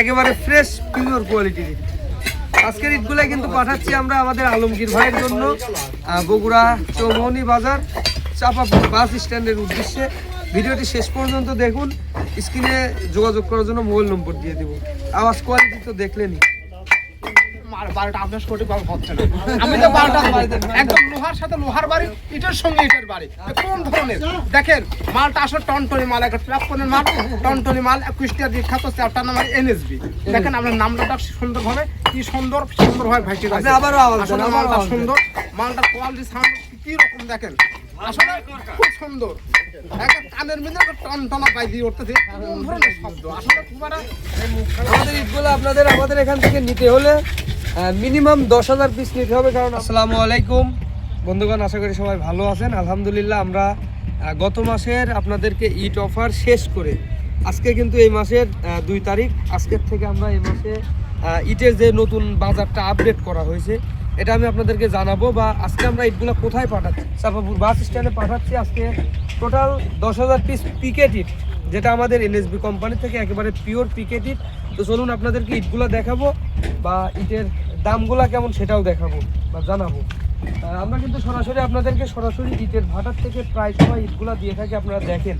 একেবারে fresh pure কোয়ালিটির আজকের ইটগুলো কিন্তু পাঠাচ্ছি আমরা আমাদের আলমগীর ভাইয়ের জন্য বগুড়া চৌমনি বাজার, চাপাপুর বাস স্ট্যান্ডের উদ্দেশ্যে। ভিডিওটি শেষ পর্যন্ত দেখুন, স্ক্রিনে যোগাযোগ করার জন্য মোবাইল নম্বর দিয়ে দেবো। আওয়াজ কোয়ালিটি তো দেখলেনি বারোটা আপনার কোটি বাবু হচ্ছে না। আমি তো বারোটা একদম লোহার সাথে লোহার বাড়ি ইটের সঙ্গে ইটের বাড়ি। কোন ধরনের? দেখেন মালটা আসলে টনটনি মাল একটা মাল টনটনি মাল কুষ্টিয়ার বিখ্যাত চ্যাপ্টার নাম এনএসবি। দেখেন আপনার নামটা সুন্দরভাবে কি সুন্দর সুন্দরভাবে আসলে মালটা সুন্দর। মালটা কোয়ালিটি সাউন্ড কি রকম দেখেন? আসলে খুব সুন্দর। একটা কানের টনটনা পাই দিয়ে উঠতেছে। কোন ধরনের শব্দ? আসলে খুব একটা আমাদের ইটগুলো আপনাদের আমাদের এখান থেকে নিতে হলে মিনিমাম দশ হাজার পিস নিতে হবে, কারণ আসসালামু আলাইকুম। বন্ধুগণ, আশা করি সবাই ভালো আছেন। আলহামদুলিল্লাহ, আমরা গত মাসের আপনাদেরকে ইট অফার শেষ করে আজকে কিন্তু এই মাসের দুই তারিখ। আজকের থেকে আমরা এই মাসে ইটের যে নতুন বাজারটা আপডেট করা হয়েছে, এটা আমি আপনাদেরকে জানাব বা আজকে আমরা ইটগুলো কোথায় পাঠাচ্ছি? সাফাপুর বাস স্ট্যান্ডে পাঠাচ্ছি আজকে। টোটাল দশ হাজার পিস পিকেট ইট যেটা আমাদের এনএসবি কোম্পানি থেকে একেবারে পিওর পিকেট ইট তো চলুন আপনাদেরকে ইটগুলো দেখাবো বা ইটের দামগুলা কেমন সেটাও দেখাবো বা জানাব। আমরা কিন্তু সরাসরি আপনাদেরকে সরাসরি ইটের ভাটার থেকে প্রায় সময় ইটগুলা দিয়ে থাকি, আপনারা দেখেন।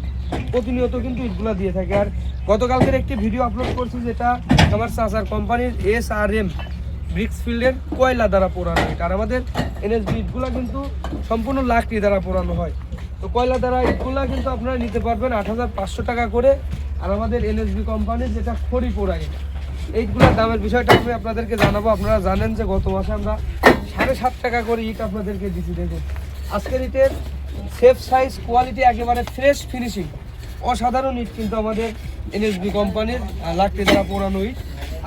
প্রতিনিয়ত কিন্তু ইটগুলা দিয়ে থাকে। আর গতকালকের একটি ভিডিও আপলোড করছি যেটা আমার চাচার কোম্পানির এস আর এম ব্রিক্স ফিল্ডের কয়লা দ্বারা পোড়ানো হয় আর আমাদের এনএসবি ইটগুলা কিন্তু সম্পূর্ণ লাকড়ি দ্বারা পোড়ানো হয়। তো কয়লা দ্বারা ইটগুলা কিন্তু আপনারা নিতে পারবেন আট হাজার পাঁচশো টাকা করে। আর আমাদের এনএসবি কোম্পানির যেটা খড়ি পোড়া এইগুলোর দামের বিষয়টা আমি আপনাদেরকে জানাব। আপনারা জানেন যে গত মাসে আমরা সাড়ে সাত টাকা করে ইট আপনাদেরকে দিচ্ছি দেখুন। আজকের ইটের সেফ সাইজ কোয়ালিটি একেবারে ফ্রেশ ফিনিশিং অসাধারণ ইট কিন্তু আমাদের এনএসবি কোম্পানির লাকড়ি দ্বারা পোড়ানো ইট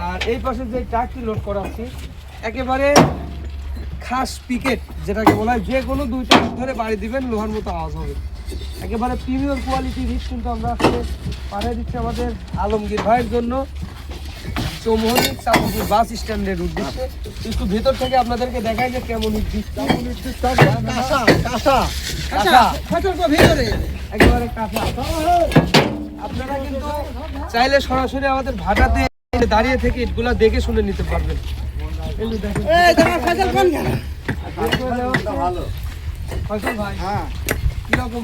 আর এই পাশে যে ট্রাকটি লোড করাচ্ছি, একেবারে খাস পিকেট যেটাকে বলা হয় যে কোনো দুইটা ইট ধরে বাড়ি দিবেন, লোহার মতো আওয়াজ হবে। একেবারে প্রিমিয়ার কোয়ালিটির ইট কিন্তু আমরা আজকে পাঠিয়ে দিচ্ছি আমাদের আলমগীর ভাইয়ের জন্য। চৌমোহনী চাঁদপুর বাস স্ট্যান্ডের উদ্দেশ্যে একটু ভেতর থেকে আপনাদেরকে দেখাই যে কেমন একেবারে কাঁচা। আপনারা কিন্তু চাইলে সরাসরি আমাদের ভাটাতে দাঁড়িয়ে থেকে ইটগুলা দেখে শুনে নিতে পারবেন। এই যে দেখেন। ফয়সাল ভাই কীরকম?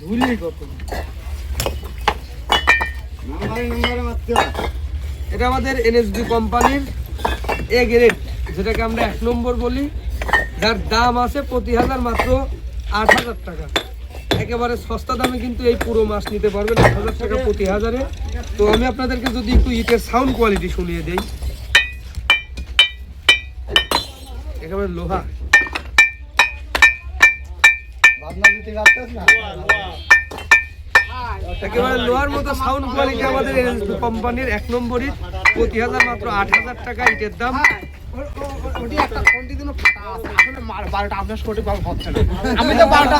ধুলি কত এটা আমাদের এনএসবি কোম্পানির এ গ্রেড যেটাকে আমরা এক নম্বর বলি। যার দাম আছে প্রতি হাজার মাত্র আট হাজার টাকা। একেবারে সস্তা দামে কিন্তু এই পুরো মাছ নিতে পারবেন আট হাজার টাকা প্রতি হাজারে। তো আমি আপনাদেরকে যদি একটু ইটের সাউন্ড কোয়ালিটি শুনিয়ে দেই। একেবারে লোহা। একেবারে লোহার মতো সাউন্ড কোয়ালিটি আমাদের কোম্পানির এক নম্বরই। প্রতি হাজার মাত্র আট হাজার টাকা ইটের দাম। ওটি একটা কন্টিনিউ ফাটা আছে। আসলে মার বারোটা আপনার কোটি বাবু হচ্ছে না। আমি তো বারোটা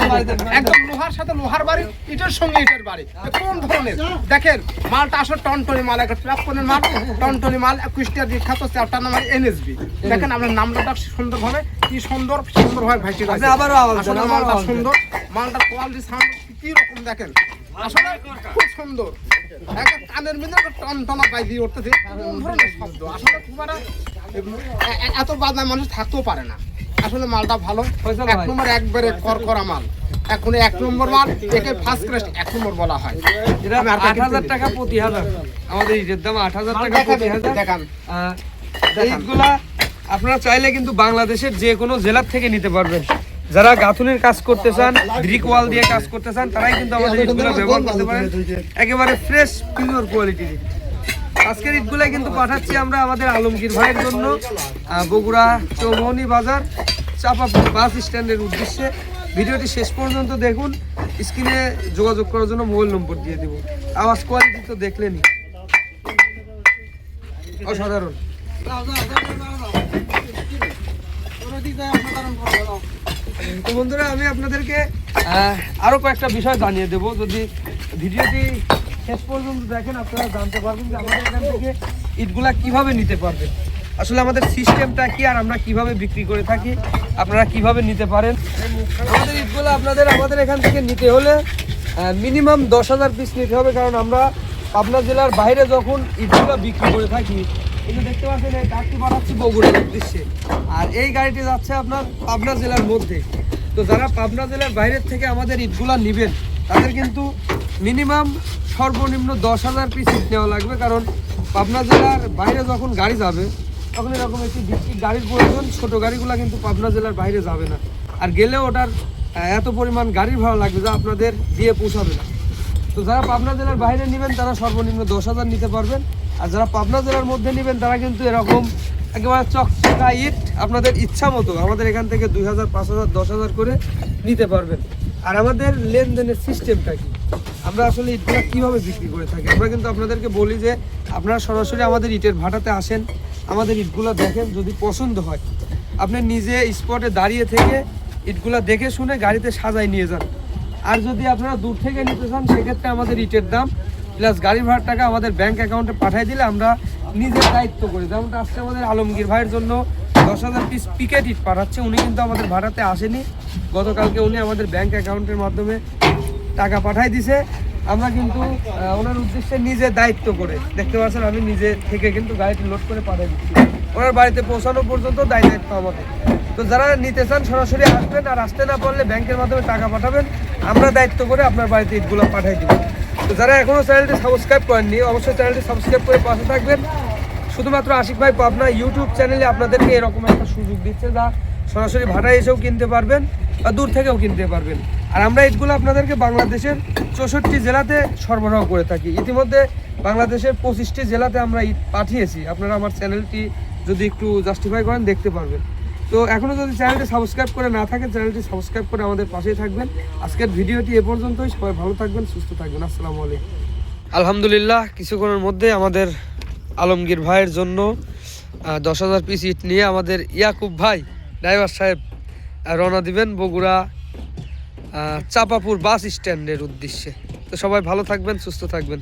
একদম লোহার সাথে লোহার বাড়ি ইটের সঙ্গে ইটের বাড়ি। কোন ধরনের? দেখেন মালটা আসলে টনটনি মাল একটা মাল টনটনি মাল কুষ্টিয়ার বিখ্যাত চ্যাপ্টার এনএসবি। দেখেন আপনার নামটা সুন্দরভাবে কি সুন্দর সুন্দরভাবে ভাইটি আপনি আবারও আসলে মালটা সুন্দর মালটা কোয়ালিটি সাউন্ড কি রকম দেখেন? আসলে খুব সুন্দর। একটা কানের মধ্যে একটা টনটনা পাই দিয়ে উঠতেছে। কোন ধরনের শব্দ? আসলে খুব একটা এ- এ- এত বাজনা মানুষ থাকতেও পারে না। আসলে মালটা ভালো। এক নম্বর একবারে মাল। এখন এক নম্বর মাল একে ফার্স্ট ক্লাস এক নম্বর বলা হয়। এটা আট হাজার টাকা প্রতি হাজার। আমাদের ইটের দাম আট হাজার টাকা প্রতি হাজার। দেখান। এইগুলা আপনারা চাইলে কিন্তু বাংলাদেশের যে কোনো জেলার থেকে নিতে পারবেন। যারা গাঁথুনির কাজ করতে চান ব্রিক ওয়াল দিয়ে কাজ করতে চান, তারাই কিন্তু আমাদের ইটগুলো ব্যবহার করতে পারেন। একেবারে ফ্রেশ পিওর কোয়ালিটির আজকের ইটগুলাই কিন্তু পাঠাচ্ছি আমরা আমাদের আলমগীর ভাইয়ের জন্য বগুড়া চৌমনি বাজার, চাপাপুর বাস স্ট্যান্ডের উদ্দেশ্যে। ভিডিওটি শেষ পর্যন্ত দেখুন, স্ক্রিনে যোগাযোগ করার জন্য মোবাইল নম্বর দিয়ে দেবো। আওয়াজ কোয়ালিটি তো দেখলেনি অসাধারণ। তো বন্ধুরা আমি আপনাদেরকে আহ, আরও কয়েকটা বিষয় জানিয়ে দেব। যদি ভিডিওটি শেষ পর্যন্ত দেখেন আপনারা জানতে পারবেন যে আমাদের এখান থেকে ইটগুলা কীভাবে নিতে পারবেন। আসলে আমাদের সিস্টেমটা কি আর আমরা কীভাবে বিক্রি করে থাকি আপনারা কীভাবে নিতে পারেন? আমাদের ইটগুলো আপনাদের আমাদের এখান থেকে নিতে হলে মিনিমাম দশ হাজার পিস নিতে হবে কারণ আমরা পাবনা জেলার বাইরে যখন ইটগুলো বিক্রি করে থাকি এই দেখতে পাচ্ছেন, এই ট্রাকটি পাঠাচ্ছি বগুড়ার উদ্দেশ্যে। আর এই গাড়িটি যাচ্ছে আপনার পাবনা জেলার মধ্যে। তো যারা পাবনা জেলার বাইরের থেকে আমাদের ইটগুলা নেবেন, তাদের কিন্তু মিনিমাম সর্বনিম্ন দশ হাজার পিস ইট নেওয়া লাগবে। কারণ পাবনা জেলার বাইরে যখন গাড়ি যাবে, তখন এরকম একটি ডিস্ট্রিক্ট গাড়ির প্রয়োজন। ছোট গাড়িগুলো কিন্তু পাবনা জেলার বাইরে যাবে না। আর গেলে ওটার এত পরিমাণ গাড়ির ভাড়া লাগবে যা আপনাদের দিয়ে পৌঁছাবে না। তো যারা পাবনা জেলার বাইরে নেবেন, তারা সর্বনিম্ন দশ হাজার নিতে পারবেন। আর যারা পাবনা জেলার মধ্যে নেবেন, তারা কিন্তু এরকম একেবারে চকচকা ইট আপনাদের ইচ্ছা মতো, আমাদের এখান থেকে দুই হাজার, পাঁচ হাজার, দশ হাজার করে নিতে পারবেন। আর আমাদের লেনদেনের সিস্টেমটা কি? আমরা আসলে ইটগুলো কীভাবে বিক্রি করে থাকি? আমরা কিন্তু আপনাদেরকে বলি যে, আপনারা সরাসরি আমাদের ইটের ভাটাতে আসেন, আমাদের ইটগুলো দেখেন, যদি পছন্দ হয়। আপনি নিজে স্পটে দাঁড়িয়ে থেকে ইটগুলো দেখে শুনে গাড়িতে সাজাই নিয়ে যান। আর যদি আপনারা দূর থেকে নিতে চান, সেক্ষেত্রে আমাদের ইটের দাম প্লাস গাড়ি ভাড়ার টাকা আমাদের ব্যাংক অ্যাকাউন্টে পাঠিয়ে দিলে আমরা নিজের দায়িত্ব করি। যেমনটা আজকে আমাদের আলমগীর ভাইয়ের জন্য দশ হাজার পিস পিকেট ইট পাঠাচ্ছে, উনি কিন্তু আমাদের ভাড়াতে আসেনি। গতকালকে উনি আমাদের ব্যাংক অ্যাকাউন্টের মাধ্যমে টাকা পাঠাই দিছে। আমরা কিন্তু ওনার উদ্দেশ্যে নিজে দায়িত্ব করে। দেখতে পাচ্ছেন, আমি নিজে থেকে কিন্তু গাড়িটি লোড করে পাঠিয়ে দিচ্ছি। ওনার বাড়িতে পৌঁছানো পর্যন্ত দায় দায়িত্ব আমাদের। তো যারা নিতে চান, সরাসরি আসবেন। আর আসতে না পারলে ব্যাংকের মাধ্যমে টাকা পাঠাবেন। আমরা দায়িত্ব করে আপনার বাড়িতে ইটগুলো পাঠিয়ে দিব। তো যারা এখনও চ্যানেলটি সাবস্ক্রাইব করেননি, অবশ্যই চ্যানেলটি সাবস্ক্রাইব করে পাশে থাকবেন। শুধুমাত্র আশিক ভাই পাবনা ইউটিউব চ্যানেলে আপনাদেরকে এরকম একটা সুযোগ দিচ্ছে যা সরাসরি ভাড়ায় এসেও কিনতে পারবেন বা দূর থেকেও কিনতে পারবেন। আর আমরা ইটগুলো আপনাদেরকে বাংলাদেশের চৌষট্টি জেলাতে সরবরাহ করে থাকি। ইতিমধ্যে বাংলাদেশের পঁচিশটি জেলাতে আমরা ইট পাঠিয়েছি। আপনারা আমার চ্যানেলটি যদি একটু জাস্টিফাই করেন, দেখতে পারবেন। তো এখনও যদি চ্যানেলটি সাবস্ক্রাইব করে না থাকেন চ্যানেলটি সাবস্ক্রাইব করে আমাদের পাশেই থাকবেন। আজকের ভিডিওটি এ পর্যন্তই। সবাই ভালো থাকবেন, সুস্থ থাকবেন। আসসালামু আলাইকুম। আলহামদুলিল্লাহ, কিছুক্ষণের মধ্যে আমাদের আলমগীর ভাইয়ের জন্য দশ হাজার পিস ইট নিয়ে আমাদের ইয়াকুব ভাই ড্রাইভার সাহেব রওনা দিবেন বগুড়া চাপাপুর বাস স্ট্যান্ডের উদ্দেশ্যে। তো সবাই ভালো থাকবেন, সুস্থ থাকবেন।